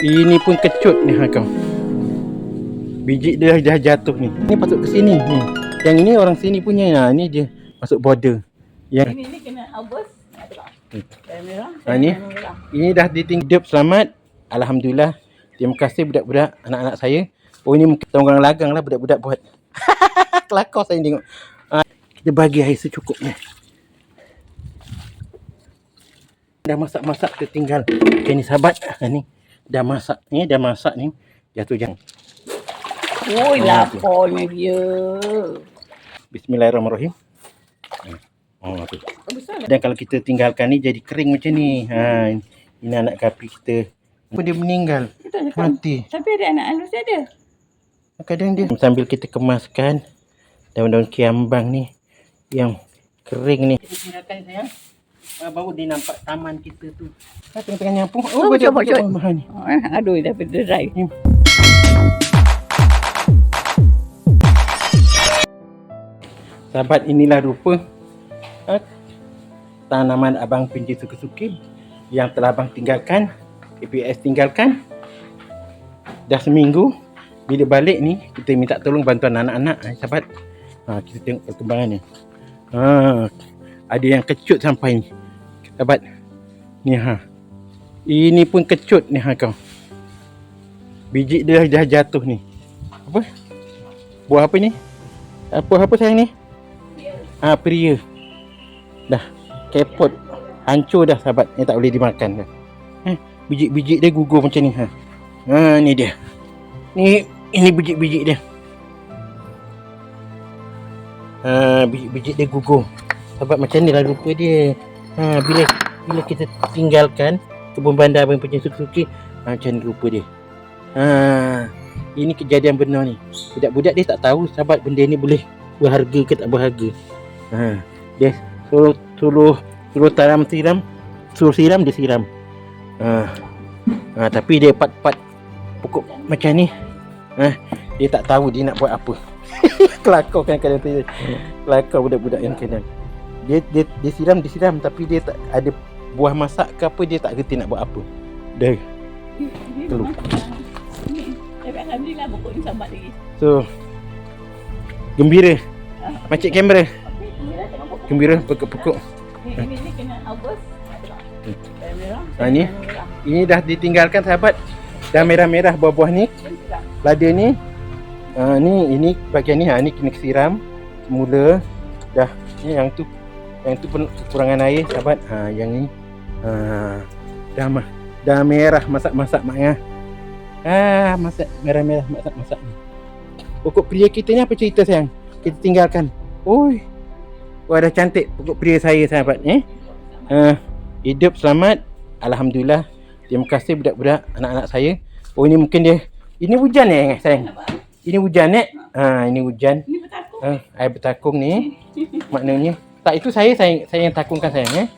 Ini pun kecut ni ha kau. Biji dia dah jatuh ni. Ni patut ke sini ni. Yang ini orang sini punya. Ha ni dia masuk border. Yang Ini ni kena abus. Hmm. Merah. Ha, ni? ini dah ditinggal selamat. Alhamdulillah. Terima kasih budak-budak anak-anak saya. Oh ini mungkin orang lagang lah budak-budak buat. Kelakar saya tengok. Ha, kita bagi air secukupnya. Dah masak-masak kita tinggal. Okay ni sahabat. Ha, ni. Dah masak ni. Dah masak ni. Jatuh jang. Oi, lapornya dia. Bismillahirrahmanirrahim. Oh, tu. Besar lah. Dan kalau kita tinggalkan ni jadi kering macam ni. Ha, ini anak kapi kita. Apa dia meninggal? Cakap. Mati. Tapi ada anak halus dia ada. Kadang dia sambil kita kemaskan daun-daun kiambang ni yang kering ni. Kita tinggalkan sayang. Ah, baru dia nampak taman kita tu. Ha, tengah-tengah nyampung. Oh, banyak- cuba, banyak cuba. bahan ni. Oh, eh, aduh, dah berdry. Sahabat inilah rupa ha, tanaman abang Pinji Suki-Suki yang telah abang tinggalkan, APS tinggalkan. Dah seminggu. Bila balik ni, kita minta tolong bantuan anak-anak, eh, sahabat. Ha, kita tengok perkembangan ni. Ha, ada yang kecut sampai ni. Sahabat. Ni ha. Ini pun kecut ni ha kau. Biji dia dah jatuh ni. Apa? Buah apa ni? Apa apa sayang ni? Ah, pria. Dah kepot. Hancur dah sahabat. Ni tak boleh dimakan dah. Eh, biji-biji dia gugur macam ni ha. Ha, ni dia. Ni ini biji-biji dia. Ha, biji-biji dia gugur. Sahabat macam ni lah rupa dia. Ha, bila bila kita tinggalkan kebun bandar abang punya suki-suki, ha, macam ni rupa dia. Ha, ini kejadian benar ni. Budak-budak dia tak tahu sahabat benda ni boleh berharga ke tak berharga. Ha, dia suruh suruh suruh taram siram, suruh siram dia siram. Ha, ha tapi dia pat-pat pokok macam ni. Ha, dia tak tahu dia nak buat apa. Kelakar kan kadang tu. Kelakar budak-budak yang kadang. Dia dia dia siram dia siram tapi dia tak ada buah masak ke apa dia tak kerti nak buat apa. Dah. Masak. Ini. Tapi Alhamdulillah pokok ni sambat lagi. So gembira. Macam kamera. Okey, gembira pokok-pokok. Ni, ini, ni kena. Ha, ni? Ini dah ditinggalkan sahabat. Dah merah-merah buah-buah ni. Lada ni. Ha, ni ini bahagian ni ha ni kena siram semula. Dah ni yang tu yang tu pun kekurangan air sahabat. Ha yang ni. Ha dah mah dah merah masak-masak mak ya. Ah masak merah-merah masak-masak ni. Pokok pria kita ni apa cerita sayang? Kita tinggalkan. Oi. Wah dah cantik pokok pria saya sahabat eh. Ha, hidup selamat. Alhamdulillah. Terima kasih budak-budak anak-anak saya. Oh ini mungkin dia ini hujan eh sayang. Ini hujan eh? Ha, ini hujan. Ini bertakung. Ha, air bertakung ni. Maknanya. Tak, itu saya, saya, saya yang takungkan sayang eh.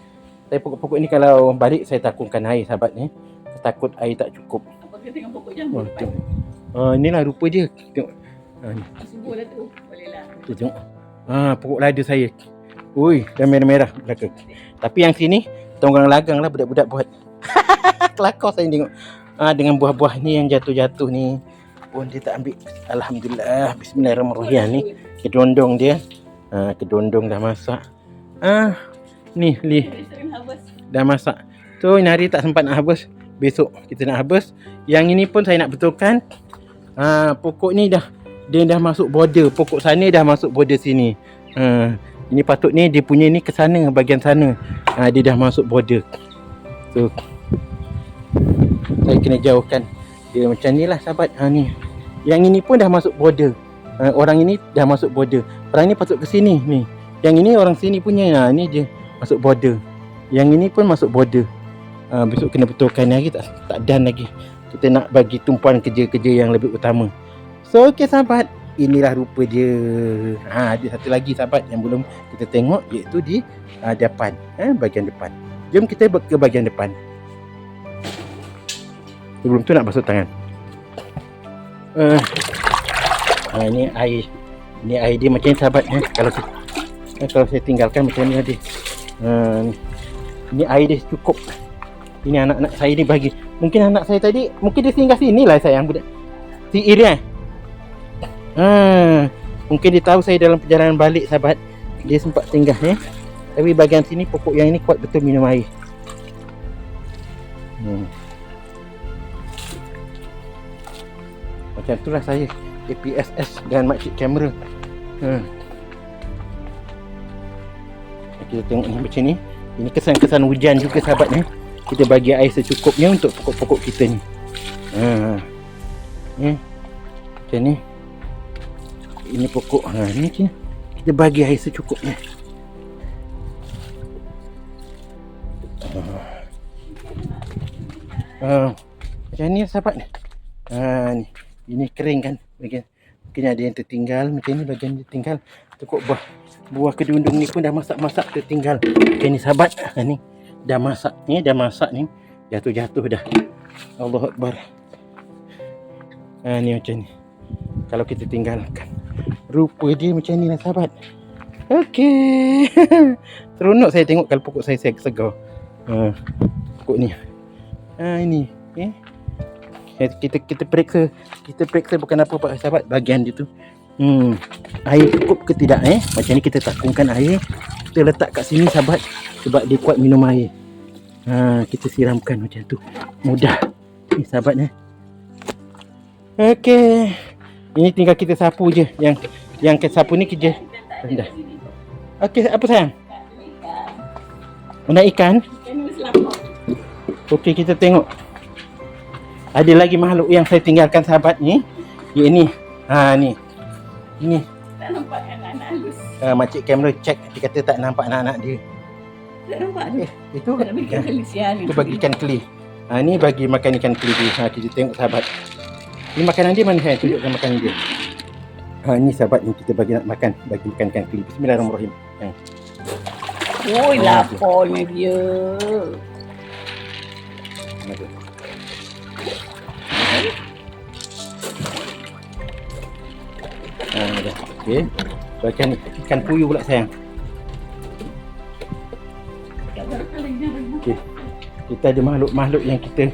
Saya pokok-pokok ni kalau balik saya takungkan air sahabat ni. Takut air tak cukup. Apa kita tengok pokok jambu Oh, tengok. Ha, inilah rupa dia. Tengok. Ha, ni. Subuh tu. Boleh lah. Tu tengok. Ha, pokok lada saya. Ui, dah merah-merah belakang. Tapi yang sini, tonggang lagang lah budak-budak buat. Kelakar saya tengok. Ha, dengan buah-buah ni yang jatuh-jatuh ni. Pun dia tak ambil. Alhamdulillah. Bismillahirrahmanirrahim ni. Kedondong dia. Ha, kedondong dah masak. Ah, ni li dah masak. Tu ini hari tak sempat nak habis. Besok kita nak habis. Yang ini pun saya nak betulkan. Ha, pokok ni dah dia dah masuk border. Pokok sana dah masuk border sini. Ha, ini patut ni dia punya ni ke sana bahagian sana. Ha, dia dah masuk border. So saya kena jauhkan dia macam ni lah sahabat. Ha ni. Yang ini pun dah masuk border. Ha, orang ini dah masuk border. Orang ni patut ke sini ni. Yang ini orang sini punya. Ha, ni dia masuk border. Yang ini pun masuk border. Ha, besok kena betulkan lagi tak tak done lagi. Kita nak bagi tumpuan kerja-kerja yang lebih utama. So okey sahabat, inilah rupa dia. Ha ada satu lagi sahabat yang belum kita tengok iaitu di uh, depan, eh bahagian depan. Jom kita ke bahagian depan. Sebelum tu nak basuh tangan. Uh, ha, ini air. Ini air dia macam ni sahabat eh. Kalau kita, eh, kalau saya tinggalkan macam ni tadi. Uh, ni air dia cukup. Ini anak-anak saya ni bagi. Mungkin anak saya tadi, mungkin dia singgah sini lah sayang budak. Si Irian. Ha, mungkin dia tahu saya dalam perjalanan balik sahabat. Dia sempat singgah ya. Tapi bahagian sini pokok yang ini kuat betul minum air. Hmm. Macam itulah saya APSS dan makcik kamera. Hmm. Kita tengok ni macam ni. Ini kesan-kesan hujan juga sahabat ni. Kita bagi air secukupnya untuk pokok-pokok kita ni. Ha. Ni. Macam ni. Ini pokok. Ha, ni macam ni. Kita bagi air secukupnya. Ha. Macam ni sahabat ni. Ha ni. Ini kering kan. Bagian mungkin ada yang tertinggal macam ni bagian dia tinggal. Tekuk buah buah kedundung ni pun dah masak-masak tertinggal. Okey ni sahabat. Ha ni. Dah masak ni, dah masak ni. Jatuh-jatuh dah. Allah Akbar. Ha ni macam ni. Kalau kita tinggalkan. Rupa dia macam ni lah sahabat. Okey. Seronok saya tengok kalau pokok saya segar. Ha, pokok ni. Ha ini. Eh. Kita kita periksa, kita periksa bukan apa Pak sahabat bahagian dia tu. Hmm. Air cukup ke tidak eh? Macam ni kita takungkan air. Kita letak kat sini sahabat sebab dia kuat minum air. Ha, kita siramkan macam tu. Mudah. Ni sahabat eh. Okey. Ini tinggal kita sapu je yang yang kita sapu ni kerja rendah. Okey, apa sayang? Nak ikan? Okey, kita tengok. Ada lagi makhluk yang saya tinggalkan sahabat ni. Ya ni. Ha ni. Ini. Tak nampak anak-anak halus. Uh, makcik kamera check dia kata tak nampak anak-anak dia. Tak nampak dia. Eh, itu Tak nak bagi ya, kali sial. itu bagi ikan keli. Ha ni bagi makan ikan keli dia. Ha kita tengok sahabat. Ni makanan dia mana saya tunjukkan makanan dia. Ha ni sahabat ni kita bagi nak makan, bagi makan ikan keli. Bismillahirrahmanirrahim. Ha. Oi, Ah, lapornya dia. Ada. Dah. Okey. Bacan ikan puyuh pula sayang. Okey. Kita ada makhluk-makhluk yang kita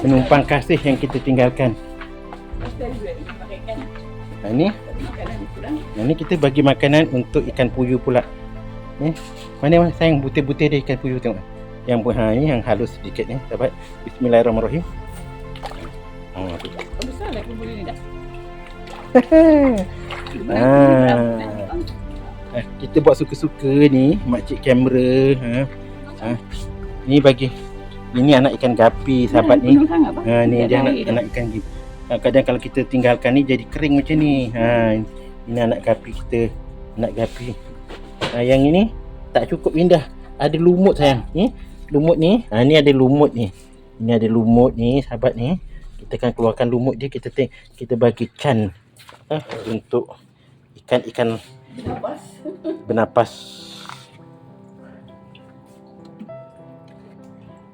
penumpang kasih yang kita tinggalkan. Ha, ni, ha, ni kita bagi makanan untuk ikan puyuh pula. Mana mana sayang butir-butir dia ikan puyuh tengok. Yang pun ha ni yang halus sedikit ni, sahabat. Bismillahirrahmanirrahim. Ha, tu. Besar lah kubur ni dah. Ah. Eh, kita buat suka-suka ni makcik kamera ha. ha. Ni bagi ini anak ikan gapi sahabat ni. Ha ni dia anak anak ikan gapi. Ha, kadang kalau kita tinggalkan ni jadi kering macam ni. Ha ini anak gapi kita. Anak gapi. Ha, yang ini tak cukup indah. Ada lumut sayang. Ni lumut ni. Ha ni ada lumut ni. Ini ada lumut ni sahabat ni. Kita akan keluarkan lumut dia kita teng- kita bagi can ha, untuk ikan-ikan bernapas.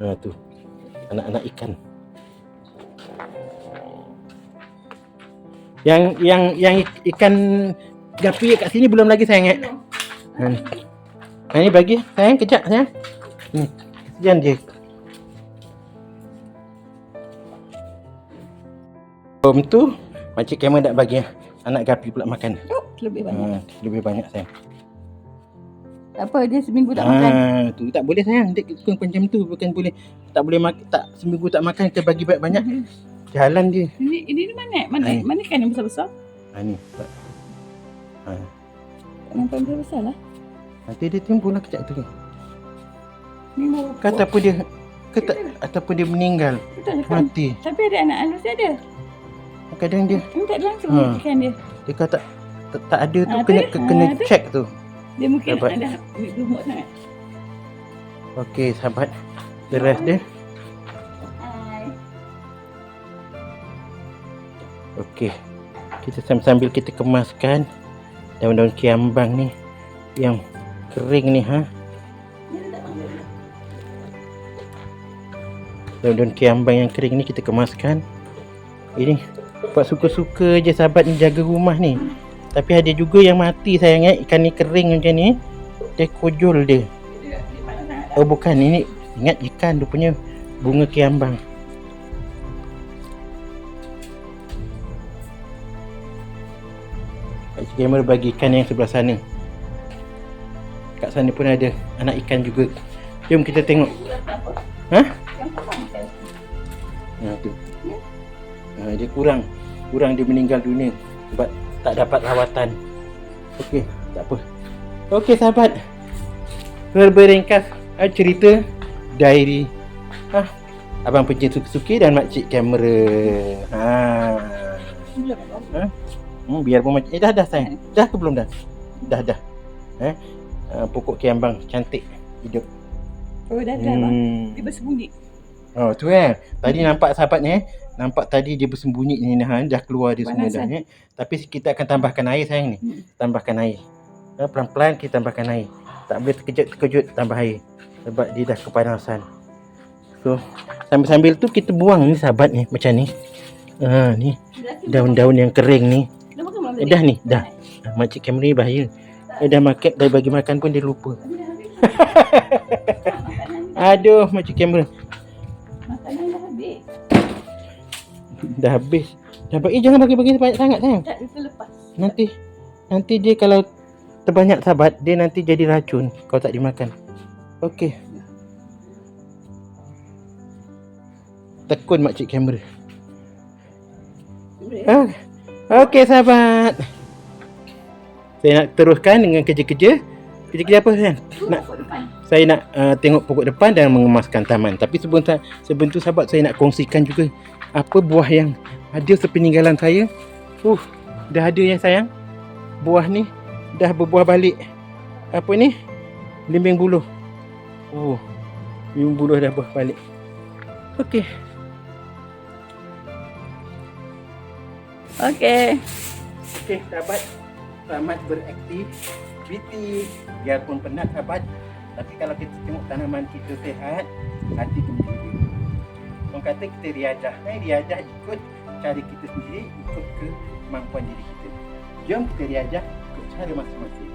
Ha tu. Anak-anak ikan. Yang yang yang ik- ikan gapi kat sini belum lagi sayang eh. Ha. ni. Ha ni bagi sayang kejap sayang. Ni. Kesian dia. Bom tu makcik Kemal nak bagi anak gapi pula makan. Tuk, lebih banyak. Ha, lebih banyak sayang. Tak apa, dia seminggu tak makan. Ah, tu tak boleh sayang. Dia bukan macam tu, bukan boleh. Tak boleh makan tak seminggu tak makan kita bagi banyak-banyak. Jalan dia. Ini ini ni mana? Mana? Mana kan yang besar-besar? Ha ni. Tak. Ha. Tak nampak besar-besar lah. Nanti dia timbul lah kejap tu. Ni Kata apa dia kata ataupun dia meninggal, Betul mati. Tapi ada anak halus dia ada. Kadang dia ada langsung Ha. ha. ikan dia. dia kata tak, tak ada tu Ah, kena tu. kena tu. check tu. Dia mungkin Dapat. ada ambil gemuk sangat. Okey sahabat. The rest dia. Okey. Kita sambil-sambil kita kemaskan daun-daun kiambang ni yang kering ni ha. Daun-daun kiambang yang kering ni kita kemaskan. Ini buat suka-suka je sahabat ni jaga rumah ni. Tapi ada juga yang mati sayang eh. Ikan ni kering macam ni. Kojol dia. Dia dia. Oh bukan ini Ingat ikan rupanya bunga kiambang. Pak Gamer bagi ikan yang sebelah sana. Kat sana pun ada anak ikan juga. Jom kita tengok. Apa? Ha? Dia kurang. Kurang dia meninggal dunia sebab tak dapat rawatan. Okey, tak apa. Okey sahabat. Berberingkas ah, cerita diary ha, Abang Pencin Suki-Suki dan Makcik Kamera. Ha. Ha? Hmm, biar pun macam eh dah dah sayang. Dah ke belum dah? Dah dah. Eh? Uh, pokok kiambang cantik hidup. Oh, dah dah. Hmm. Dia bersembunyi. Oh tu eh. Tadi nampak sahabat ni eh. Nampak tadi dia bersembunyi ni nah, dah keluar dia semua dah Panasan. eh. Tapi kita akan tambahkan air sayang ni. Hmm. Tambahkan air. Eh, pelan-pelan kita tambahkan air. Tak boleh terkejut-terkejut tambah air. Sebab dia dah kepanasan. So sambil-sambil tu kita buang ni sahabat ni macam ni. Ha ni daun-daun yang kering ni. Eh, dah ni, dah. Ah, Makcik Cameron ni bahaya. Dia dah makan, dah bagi makan pun dia lupa. Aduh, Makcik Cameron. Dah habis. Dah bagi, eh, jangan bagi-bagi banyak sangat sayang. Tak, itu lepas. Nanti, nanti dia kalau terbanyak sahabat, dia nanti jadi racun kalau tak dimakan. Okey. Tekun Makcik Cameron. Boleh. Ah, Okey sahabat. Saya nak teruskan dengan kerja-kerja. Kerja-kerja apa? Tu Nak saya nak uh, tengok pokok depan dan mengemaskan taman. Tapi sebelum sebelum tu sahabat saya nak kongsikan juga apa buah yang ada sepeninggalan saya. Uh, dah ada yang sayang. Buah ni dah berbuah balik. Apa ni? Limbing buluh. Oh. Limbing buluh dah buah balik. Okey. Okey. Okey sahabat. Selamat beraktiviti. Biarpun penat sahabat. Tapi kalau kita tengok tanaman kita sehat, hati kata kita riadah. Eh, riadah ikut cara kita sendiri, ikut kemampuan diri kita. Jom kita riadah ikut cara masing-masing.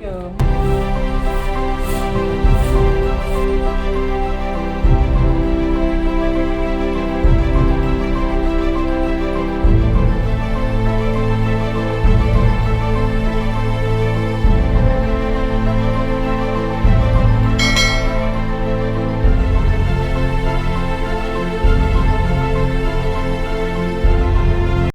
Jom.